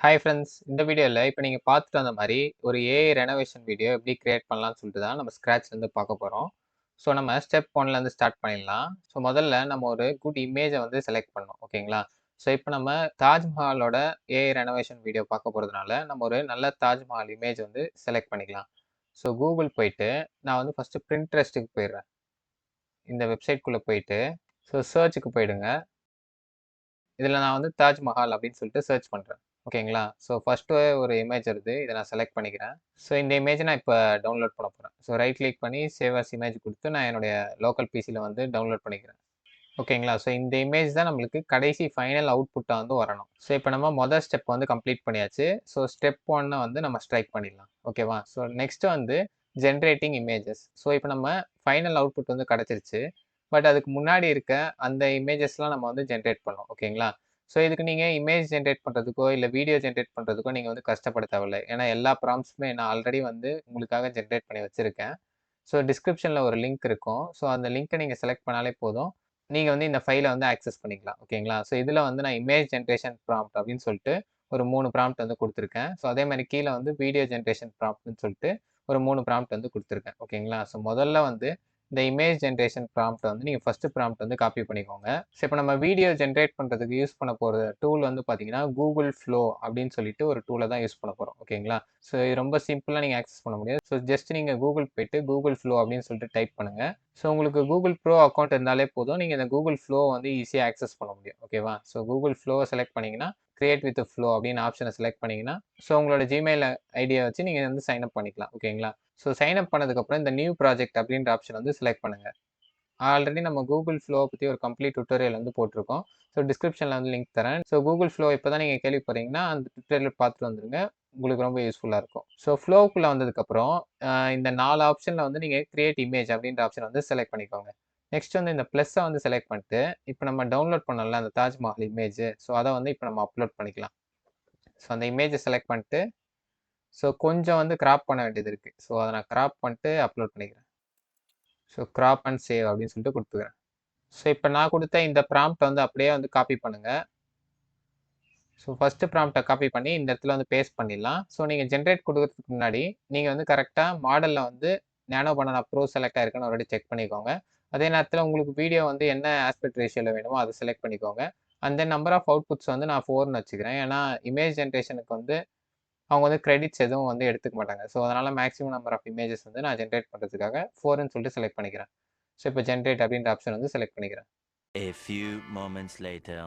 Hi friends இந்த வீடியோவில் இப்போ நீங்கள் பார்த்துட்டு வந்த மாதிரி ஒரு ஏஐ ரெனோவேஷன் வீடியோ எப்படி கிரியேட் பண்ணலாம்னு சொல்லிட்டு தான் நம்ம ஸ்க்ராட்ச்லேருந்து பார்க்க போகிறோம் ஸோ நம்ம ஸ்டெப் ஒன்லேருந்து ஸ்டார்ட் பண்ணிடலாம். ஸோ முதல்ல நம்ம ஒரு குட் இமேஜை வந்து செலக்ட் பண்ணோம் ஓகேங்களா? ஸோ இப்போ நம்ம தாஜ்மஹாலோட ஏஐ ரெனோவேஷன் வீடியோ பார்க்க போகிறதுனால நம்ம ஒரு நல்ல தாஜ்மஹால் இமேஜ் வந்து செலக்ட் பண்ணிக்கலாம். ஸோ கூகுள் போயிட்டு நான் வந்து ஃபஸ்ட்டு பிரிண்ட்ரெஸ்ட்டுக்கு போயிடுறேன். இந்த வெப்சைட்குள்ளே போயிட்டு ஸோ சர்ச்சுக்கு போயிடுங்க. இதில் நான் வந்து தாஜ்மஹால் அப்படின்னு சொல்லிட்டு சர்ச் பண்ணுறேன் ஓகேங்களா? ஸோ ஃபஸ்ட்டு ஒரு இமேஜ் வருது. இதை நான் செலக்ட் பண்ணிக்கிறேன். ஸோ இந்த இமேஜை நான் இப்போ டவுன்லோட் பண்ண போகிறேன் ஸோ ரைட் கிளிக் பண்ணி சேவ் அஸ் இமேஜ் கொடுத்து நான் என்னுடைய லோக்கல் பிசியில் வந்து டவுன்லோட் பண்ணிக்கிறேன். ஓகேங்களா? ஸோ இந்த இமேஜ் தான் நம்மளுக்கு கடைசி ஃபைனல் அவுட்புட்டாக வந்து வரணும். ஸோ இப்போ நம்ம மொதல் ஸ்டெப் வந்து கம்ப்ளீட் பண்ணியாச்சு. ஸோ ஸ்டெப் ஒன்னை வந்து நம்ம ஸ்ட்ரைக் பண்ணிடலாம். ஓகேவா? ஸோ நெக்ஸ்ட் வந்து ஜென்ரேட்டிங் இமேஜஸ் ஸோ இப்போ நம்ம ஃபைனல் அவுட்புட் வந்து கிடச்சிருச்சு. பட் அதுக்கு முன்னாடி இருக்க அந்த இமேஜஸ்லாம் நம்ம வந்து ஜென்ரேட் பண்ணோம் ஓகேங்களா? ஸோ இதுக்கு நீங்கள் இமேஜ் ஜென்ரேட் பண்ணுறதுக்கோ இல்லை வீடியோ ஜென்ரேட் பண்ணுறதுக்கோ நீங்கள் வந்து கஷ்டப்பட தேவையில்லை. ஏன்னா எல்லா ப்ராம்ஸுமே நான் ஆல்ரெடி வந்து உங்களுக்காக ஜென்ரேட் பண்ணி வச்சுருக்கேன். ஸோ டிஸ்கிரிப்ஷனில் ஒரு லிங்க் இருக்கும். ஸோ அந்த லிங்க்கை நீங்கள் செலக்ட் பண்ணாலே போதும். நீங்கள் வந்து இந்த ஃபைலை வந்து ஆக்சஸ் பண்ணிக்கலாம். ஓகேங்களா? ஸோ இதில் வந்து நான் இமேஜ் ஜென்ரேஷன் ப்ராம்ப்ட் அப்படின்னு சொல்லிட்டு ஒரு மூணு ப்ராம்ப்ட் வந்து கொடுத்துருக்கேன். ஸோ அதே மாதிரி கீழே வந்து வீடியோ ஜென்ரேஷன் ப்ராம்ப்ட்னு சொல்லிட்டு ஒரு மூணு ப்ராம்ப்ட் வந்து கொடுத்துருக்கேன். ஓகேங்களா? ஸோ முதல்ல வந்து இந்த இமேஜ் ஜென்ரேஷன் ப்ராம்ப்ட் வந்து நீங்கள் ஃபஸ்ட்டு ப்ராம்ப்ட் வந்து காப்பி பண்ணிக்கோங்க. ஸோ இப்போ நம்ம வீடியோ ஜென்ரேட் பண்ணுறதுக்கு யூஸ் பண்ண போகிற டூல் வந்து பார்த்தீங்கன்னா கூகுள் ஃப்ளோ அப்படின்னு சொல்லிட்டு ஒரு டூலை தான் யூஸ் பண்ண போகிறோம் ஓகேங்களா ஸோ இது ரொம்ப சிம்பிளாக நீங்கள் ஆக்சஸ் பண்ண முடியாது. ஸோ ஜஸ்ட் நீங்கள் கூகுள் போயிட்டு கூகுள் ஃப்ளோ அப்படின்னு சொல்லிட்டு டைப் பண்ணுங்கள் ஸோ உங்களுக்கு கூகுள் ப்ரோ அக்கௌண்ட் இருந்தாலே போதும். நீங்கள் இந்த கூகுள் ஃப்ளோ வந்து ஈஸியாக ஆக்சஸ் பண்ண முடியும். ஓகேவா ஸோ கூகுள் ஃப்ளோவை செலக்ட் பண்ணிங்கன்னா கிரியேட் வித் ஃப்ளோ அப்படின்னு ஆப்ஷனை செலக்ட் பண்ணிங்கன்னா ஸோ உங்களோட ஜிமெயில் ஐடியா வச்சு நீங்கள் வந்து சைன் அப் பண்ணிக்கலாம். ஓகேங்களா ஸோ சைன் அப் பண்ணதுக்கப்புறம் இந்த நியூ ப்ராஜெக்ட் அப்படின்ற ஆப்ஷன் வந்து செலக்ட் பண்ணுங்கள் ஆல்ரெடி நம்ம கூகுள் ஃப்ளோ பற்றி ஒரு கம்ப்ளீட் டுட்டோரியல் வந்து போட்டிருக்கோம். ஸோ டிஸ்கிரிப்ஷனில் வந்து லிங்க் தரேன். ஸோ கூகுள் ஃப்ளோ இப்போ தான் நீங்கள் கேள்விப்படுறீங்கன்னா அந்த டுட்டோரியல் பார்த்துட்டு வந்துருங்க. உங்களுக்கு ரொம்ப யூஸ்ஃபுல்லாக இருக்கும். ஸோ ஃப்ளோக்குள்ளே வந்ததுக்கப்புறம் இந்த நாலு ஆப்ஷனில் வந்து நீங்கள் கிரியேட் இமேஜ் அப்படின்ற ஆப்ஷன் வந்து செலக்ட் பண்ணிக்கோங்க. நெக்ஸ்ட் வந்து இந்த ப்ளஸ்ஸை வந்து செலக்ட் பண்ணிட்டு இப்போ நம்ம டவுன்லோட் பண்ணல அந்த தாஜ்மஹால் இமேஜ் ஸோ அதை வந்து இப்போ நம்ம அப்லோட் பண்ணிக்கலாம். ஸோ அந்த இமேஜை செலக்ட் பண்ணிட்டு ஸோ கொஞ்சம் வந்து கிராப் பண்ண வேண்டியது இருக்குது ஸோ அதை நான் கிராப் பண்ணிட்டு அப்லோட் பண்ணிக்கிறேன். ஸோ கிராப் அண்ட் சேவ் அப்படின்னு சொல்லிட்டு கொடுத்துக்கிறேன். ஸோ இப்போ நான் கொடுத்த இந்த ப்ராம்ப்டை வந்து அப்படியே வந்து காப்பி பண்ணுங்கள் ஸோ ஃபஸ்ட்டு ப்ராம்ப்டை காப்பி பண்ணி இந்த இடத்துல வந்து பேஸ்ட் பண்ணிடலாம். ஸோ நீங்கள் ஜென்ரேட் கொடுக்கறதுக்கு முன்னாடி நீங்கள் வந்து கரெக்டாக மாடலில் வந்து நேனோ பண்ண ப்ரோ செலக்ட் ஆயிருக்குன்னு ஆல்ரெடி செக் பண்ணிக்கோங்க. அதே நேரத்தில் உங்களுக்கு வீடியோ வந்து என்ன ஆஸ்பெக்ட் ரேஷியோவில் வேணுமோ அதை செலக்ட் பண்ணிக்கோங்க. அந்த நம்பர் ஆஃப் அவுட்புட்ஸ் வந்து நான் ஃபோர்னு வச்சுக்கிறேன். ஏன்னா இமேஜ் ஜென்ரேஷனுக்கு வந்து அவங்க வந்து கிரெடிட்ஸ் எதுவும் வந்து எடுத்துக்க மாட்டாங்க. ஸோ அதனால் மேக்ஸிமம் நம்பர் ஆஃப் இமேஜஸ் வந்து நான் ஜென்ரேட் பண்ணுறதுக்காக ஃபோர்னு சொல்லிட்டு செலக்ட் பண்ணிக்கிறேன். ஸோ இப்போ ஜென்ரேட் அப்படின்ற ஆப்ஷன் வந்து செலக்ட் பண்ணிக்கிறேன். A few moments later.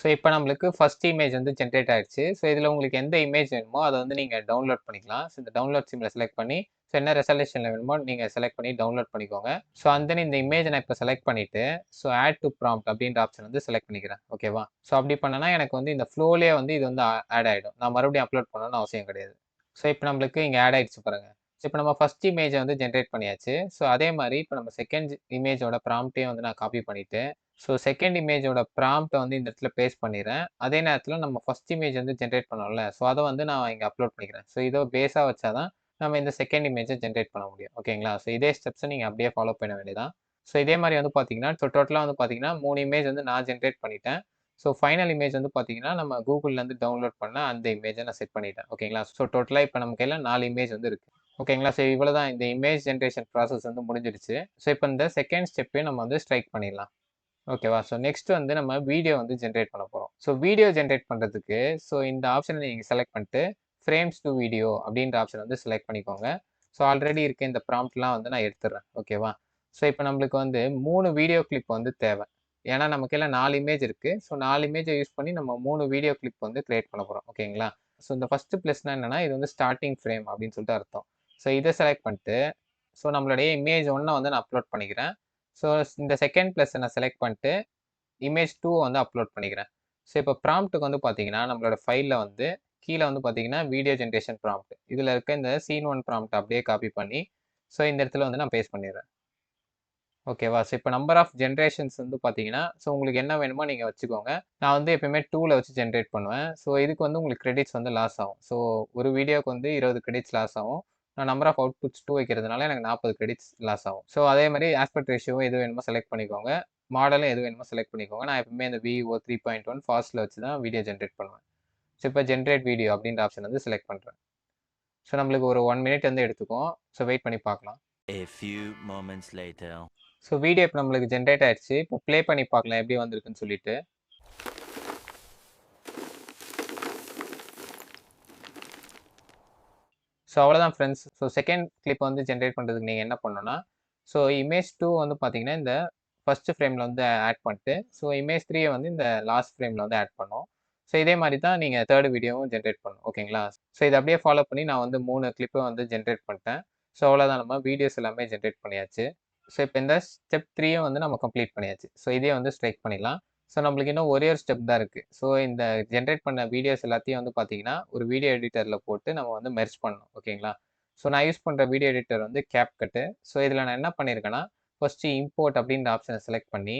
So இப்போ நம்மளுக்கு ஃபஸ்ட் இமேஜ் வந்து ஜென்ரேட் ஆயிடுச்சு ஸோ இதில் உங்களுக்கு எந்த இமேஜ் வேணுமோ அதை வந்து நீங்கள் டவுன்லோட் பண்ணிக்கலாம். ஸோ இந்த டவுன்லோட் சிம்மில் செலக்ட் பண்ணி ஸோ என்ன ரெசல்யூஷனில் வேணுமோ நீங்கள் செலக்ட் பண்ணி டவுன்லோட் பண்ணிக்கோங்க. ஸோ அந்த இந்த இமேஜை நான் இப்போ செலக்ட் பண்ணிவிட்டு ஸோ ஆட் டு ப்ராம்ப்ட் அப்படின்ற ஆப்ஷன் வந்து செலக்ட் பண்ணிக்கிறேன். ஓகேவா ஸோ அப்படி பண்ணனா எனக்கு வந்து இந்த ஃப்ளோலேயே வந்து இது வந்து ஆட் ஆகிடும் நான் மறுபடியும் அப்லோட் பண்ணணும்னு அவசியம் கிடையாது. ஸோ இப்போ நம்மளுக்கு இங்கே ஆட் ஆகிடுச்சு பாருங்கள் ஸோ இப்போ நம்ம ஃபஸ்ட் இமேஜை வந்து ஜென்ரேட் பண்ணியாச்சு. ஸோ அதே மாதிரி இப்போ நம்ம செகண்ட் இமேஜோட ப்ராம்ப்டையும் வந்து நான் காப்பி பண்ணிவிட்டு ஸோ செகண்ட் இமேஜோட ப்ராம்ப்டை வந்து இந்த இடத்துல பேஸ்ட் பண்ணிடுறேன். அதே நேரத்தில் நம்ம ஃபஸ்ட் இமேஜ் வந்து ஜென்ரேட் பண்ணோம்ல ஸோ அதை வந்து நான் இங்கே அப்லோட் பண்ணிக்கிறேன். ஸோ இதோ பேஸாக வச்சா தான் நம்ம இந்த செகண்ட் இமேஜை ஜென்ரேட் பண்ண முடியும். ஓகேங்களா ஸோ இதே ஸ்டெப்ஸை நீங்கள் அப்படியே ஃபாலோ பண்ண வேண்டியதான் ஸோ இதே மாதிரி வந்து பார்த்தீங்கன்னா ஸோ டோட்டலாக வந்து பார்த்தீங்கன்னா மூணு இமேஜ் வந்து நான் ஜென்ரேட் பண்ணிட்டேன். ஸோ ஃபைனல் இமேஜ் வந்து பார்த்தீங்கன்னா நம்ம கூகுள்லேருந்து டவுன்லோட் பண்ண அந்த இமேஜை நான் செட் பண்ணிட்டேன். ஓகேங்களா ஸோ டோட்டலாக இப்போ நம்ம கையில் நாலு இமேஜ் வந்து இருக்குது ஓகேங்களா ஸோ இவ்வளோ தான் இந்த இமேஜ் ஜென்ரேஷன் ப்ராசஸ் வந்து முடிஞ்சிடுச்சு. ஸோ இப்போ இந்த செகண்ட் ஸ்டெப்பையும் நம்ம வந்து ஸ்ட்ரைக் பண்ணிடலாம். ஓகேவா ஸோ நெக்ஸ்ட் வந்து நம்ம வீடியோ வந்து ஜென்ரேட் பண்ண போகிறோம் ஸோ வீடியோ ஜென்ரேட் பண்ணுறதுக்கு ஸோ இந்த ஆப்ஷனை நீங்கள் செலக்ட் பண்ணிட்டு ஃப்ரேம்ஸ் டு வீடியோ அப்படின்ற ஆப்ஷன் வந்து செலக்ட் பண்ணிக்கோங்க. ஸோ ஆல்ரெடி இருக்க இந்த ப்ராம்ப்ட்லாம் வந்து நான் எடுத்துடுறேன் ஓகேவா ஸோ இப்போ நம்மளுக்கு வந்து மூணு வீடியோ கிளிப் வந்து தேவை. ஏன்னா நமக்கு எல்லாம் நாலு இமேஜ் இருக்குது ஸோ நாலு இமேஜை யூஸ் பண்ணி நம்ம மூணு வீடியோ கிளிப் வந்து க்ரியேட் பண்ண போகிறோம் ஓகேங்களா ஸோ இந்த ஃபஸ்ட்டு ப்ளஸ்னா என்னென்னா இது வந்து ஸ்டார்டிங் ஃப்ரேம் அப்படின்னு சொல்லிட்டு அர்த்தம். ஸோ இதை செலக்ட் பண்ணிட்டு ஸோ நம்மளுடைய இமேஜ் ஒன்றை வந்து நான் அப்லோட் பண்ணிக்கிறேன். ஸோ இந்த செகண்ட் ப்ளஸ் நான் செலக்ட் பண்ணிட்டு இமேஜ் டூ வந்து அப்லோட் பண்ணிக்கிறேன். ஸோ இப்போ ப்ராம்ப்ட்டுக்கு வந்து பார்த்தீங்கன்னா நம்மளோட ஃபைலில் வந்து கீழே வந்து பார்த்தீங்கன்னா வீடியோ ஜென்ரேஷன் ப்ராம்ப்ட் இதில் இருக்க இந்த சீன் ஒன் ப்ராம்ப்ட் அப்படியே காப்பி பண்ணி ஸோ இந்த இடத்துல வந்து நான் பேஸ்ட் பண்ணிடுறேன். ஓகேவா ஸோ இப்போ நம்பர் ஆஃப் ஜென்ரேஷன்ஸ் வந்து பார்த்தீங்கன்னா ஸோ உங்களுக்கு என்ன வேணுமோ நீங்கள் வச்சுக்கோங்க. நான் வந்து எப்பயுமே டூவில் வச்சு ஜென்ரேட் பண்ணுவேன். ஸோ இதுக்கு வந்து உங்களுக்கு கிரெடிட்ஸ் வந்து லாஸ் ஆகும். ஸோ ஒரு வீடியோக்கு வந்து இருபது கிரெடிட்ஸ் லாஸ் ஆகும். நான் நம்பர் ஆஃப் அவுட்புட்ஸ் டூ வைக்கிறதுனால எனக்கு நாற்பது கிரெடிட்ஸ் லாஸ் ஆகும். ஸோ அதே மாதிரி ஆஸ்பெக்ட் ரேஷியோ எது வேணுமோ செலக்ட் பண்ணிக்கோங்க. மாடலும் எது வேணுமோ செலக்ட் பண்ணிக்கோங்க. நான் எப்பவுமே இந்த விஓ த்ரீ பாயிண்ட் ஒன் ஃபாஸ்ட்டில் வச்சு தான் வீடியோ ஜென்ரேட் பண்ணுவேன். ஸோ இப்போ ஜென்ரேட் வீடியோ அப்படின்ற ஆப்ஷன் வந்து செலக்ட் பண்ணுறேன் ஸோ நம்மளுக்கு ஒரு ஒன் மினிட் வந்து எடுத்துக்கும் ஸோ வெயிட் பண்ணி பார்க்கலாம். A few moments later. So video இப்போ நம்மளுக்கு ஜென்ரேட் ஆயிடுச்சு. இப்போ ப்ளே பண்ணி பார்க்கலாம் எப்படி வந்திருக்குன்னு சொல்லிட்டு. ஸோ அவ்வளோதான் ஃப்ரெண்ட்ஸ் ஸோ செகண்ட் கிளிப் வந்து ஜென்ரேட் பண்ணுறதுக்கு நீங்கள் என்ன பண்ணணும்னா ஸோ இமேஜ் டூ வந்து பார்த்தீங்கன்னா இந்த ஃபஸ்ட்டு ஃப்ரேமில் வந்து ஆட் பண்ணிட்டு ஸோ இமேஜ் த்ரீயை வந்து இந்த லாஸ்ட் ஃப்ரேமில் வந்து ஆட் பண்ணும் ஸோ இதே மாதிரி தான் நீங்கள் தேர்ட் வீடியோவும் ஜென்ரேட் பண்ணும். ஓகேங்களா ஸோ இதை அப்படியே ஃபாலோ பண்ணி நான் வந்து மூணு கிளிப்பை வந்து ஜென்ரேட் பண்ணிட்டேன். ஸோ அவ்வளோதான் நம்ம வீடியோஸ் எல்லாமே ஜென்ரேட் பண்ணியாச்சு. ஸோ இப்போ இந்த ஸ்டெப் த்ரீயும் வந்து நம்ம கம்ப்ளீட் பண்ணியாச்சு. ஸோ இதே வந்து ஸ்ட்ரைக் பண்ணிடலாம். ஸோ நம்மளுக்கு இன்னும் ஒரே ஒரு ஸ்டெப் தான் இருக்குது ஸோ இந்த ஜென்ரேட் பண்ண வீடியோஸ் எல்லாத்தையும் வந்து பார்த்தீங்கன்னா ஒரு வீடியோ எடிட்டரில் போட்டு நம்ம வந்து மெர்ச் பண்ணணும். ஓகேங்களா ஸோ நான் யூஸ் பண்ணுற வீடியோ எடிட்டர் வந்து கேப் கட்டு ஸோ இதில் நான் என்ன பண்ணியிருக்கேன்னா ஃபஸ்ட்டு இம்போர்ட் அப்படின்ற ஆப்ஷனை செலக்ட் பண்ணி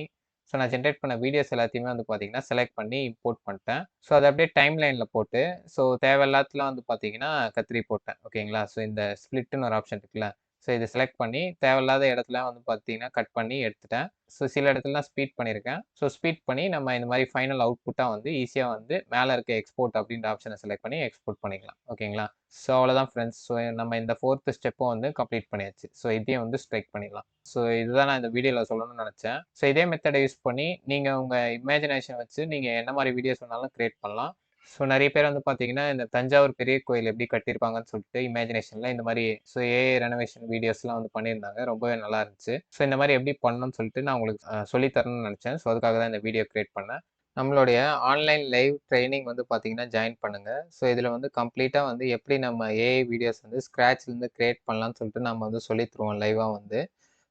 ஸோ நான் ஜென்ரேட் பண்ண வீடியோஸ் எல்லாத்தையுமே வந்து பார்த்தீங்கன்னா செலக்ட் பண்ணி இம்போர்ட் பண்ணிட்டேன். ஸோ அதை அப்படியே டைம் லைனில் போட்டு ஸோ தேவையில்லாத்துல வந்து பார்த்தீங்கன்னா கத்திரி போட்டேன். ஓகேங்களா ஸோ இந்த ஸ்ப்ளிட்டுன்னு ஒரு ஆப்ஷன் இருக்குல்ல ஸோ இதை செலக்ட் பண்ணி தேவையில்லாத இடத்துல வந்து பார்த்தீங்கன்னா கட் பண்ணி எடுத்துட்டேன். ஸோ சில இடத்துலலாம் ஸ்பீட் பண்ணியிருக்கேன் ஸோ ஸ்பீட் பண்ணி நம்ம இந்த மாதிரி ஃபைனல் அவுட்புட்டாக வந்து ஈஸியாக வந்து மேலே இருக்க எக்ஸ்போர்ட் அப்படின்ற ஆப்ஷனை செலக்ட் பண்ணி எக்ஸ்போர்ட் பண்ணிக்கலாம். ஓகேங்களா ஸோ அவ்வளோதான் ஃப்ரெண்ட்ஸ் ஸோ நம்ம இந்த ஃபோர்த்து ஸ்டெப்பும் வந்து கம்ப்ளீட் பண்ணியாச்சு. ஸோ இதையும் வந்து ஸ்ட்ரைக் பண்ணிடலாம். ஸோ இதுதான் நான் இந்த வீடியோவில் சொல்லணும்னு நினச்சேன். ஸோ இதே மெத்தடை யூஸ் பண்ணி நீங்கள் உங்கள் இமேஜினேஷன் வச்சு நீங்கள் என்ன மாதிரி வீடியோஸ் வேணாலும் க்ரியேட் பண்ணலாம். ஸோ நிறைய பேர் வந்து பார்த்தீங்கன்னா இந்த தஞ்சாவூர் பெரிய கோயில் எப்படி கட்டியிருப்பாங்கன்னு சொல்லிட்டு இமேஜினேஷனில் இந்த மாதிரி ஸோ ஏஐ ரெனோவேஷன் வீடியோஸ்லாம் வந்து பண்ணியிருந்தாங்க. ரொம்பவே நல்லா இருந்துச்சு. ஸோ இந்த மாதிரி எப்படி பண்ணணும்னு சொல்லிட்டு நான் உங்களுக்கு சொல்லித்தரணும்னு நினச்சேன். ஸோ அதுக்காக தான் இந்த வீடியோ க்ரியேட் பண்ணேன். நம்மளுடைய ஆன்லைன் லைவ் ட்ரைனிங் வந்து பார்த்தீங்கன்னா ஜாயின் பண்ணுங்கள் ஸோ இதில் வந்து கம்ப்ளீட்டாக வந்து எப்படி நம்ம ஏஐ வீடியோஸ் வந்து ஸ்க்ராட்ச்லேருந்து க்ரியேட் பண்ணலாம்னு சொல்லிட்டு நம்ம வந்து சொல்லித் தருவோம் லைவாக வந்து.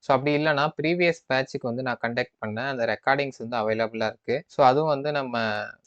ஸோ அப்படி இல்லைனா ப்ரீவியஸ் பேட்சுக்கு வந்து நான் கண்டக்ட் பண்ண அந்த ரெக்கார்டிங்ஸ் வந்து அவைலபிளாக இருக்குது ஸோ அதுவும் வந்து நம்ம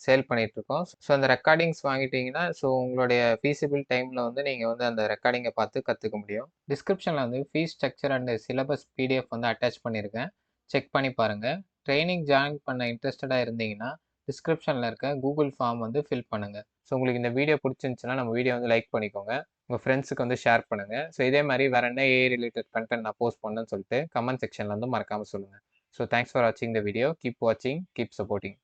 சேல் பண்ணிகிட்ருக்கோம் ஸோ அந்த ரெக்கார்டிங்ஸ் வாங்கிட்டீங்கன்னா ஸோ உங்களுடைய ஃபீஸிபிள் டைமில் வந்து நீங்கள் வந்து அந்த ரெக்கார்டிங்கை பார்த்து கற்றுக்க முடியும். டிஸ்கிரிப்ஷனில் வந்து fees structure and syllabus PDF வந்து அட்டாச் பண்ணியிருக்கேன் செக் பண்ணி பாருங்கள் ட்ரைனிங் ஜாயின் பண்ண இன்ட்ரெஸ்டடாக இருந்தீங்கன்னா டிஸ்கிரிப்ஷனில் இருக்க கூகுள் ஃபார்ம் வந்து ஃபில் பண்ணுங்கள் ஸோ உங்களுக்கு இந்த வீடியோ பிடிச்சிருந்துச்சுன்னா நம்ம வீடியோ வந்து லைக் பண்ணிக்கோங்க. உங்கள் ஃப்ரெண்ட்ஸுக்கு வந்து ஷேர் பண்ணுங்கள் ஸோ இதே மாதிரி வேறு என்ன ஏ ரிலேட்டட் கண்டென்ட் நான் போஸ்ட் பண்ணேன்னு சொல்லிட்டு கமெண்ட் செக்ஷனில் வந்து மறக்காமல் சொல்லுங்கள் ஸோ தேங்க்ஸ் ஃபார் வாட்சிங் த வீடியோ கீப் வாட்சிங் கீப் சப்போர்ட்டிங்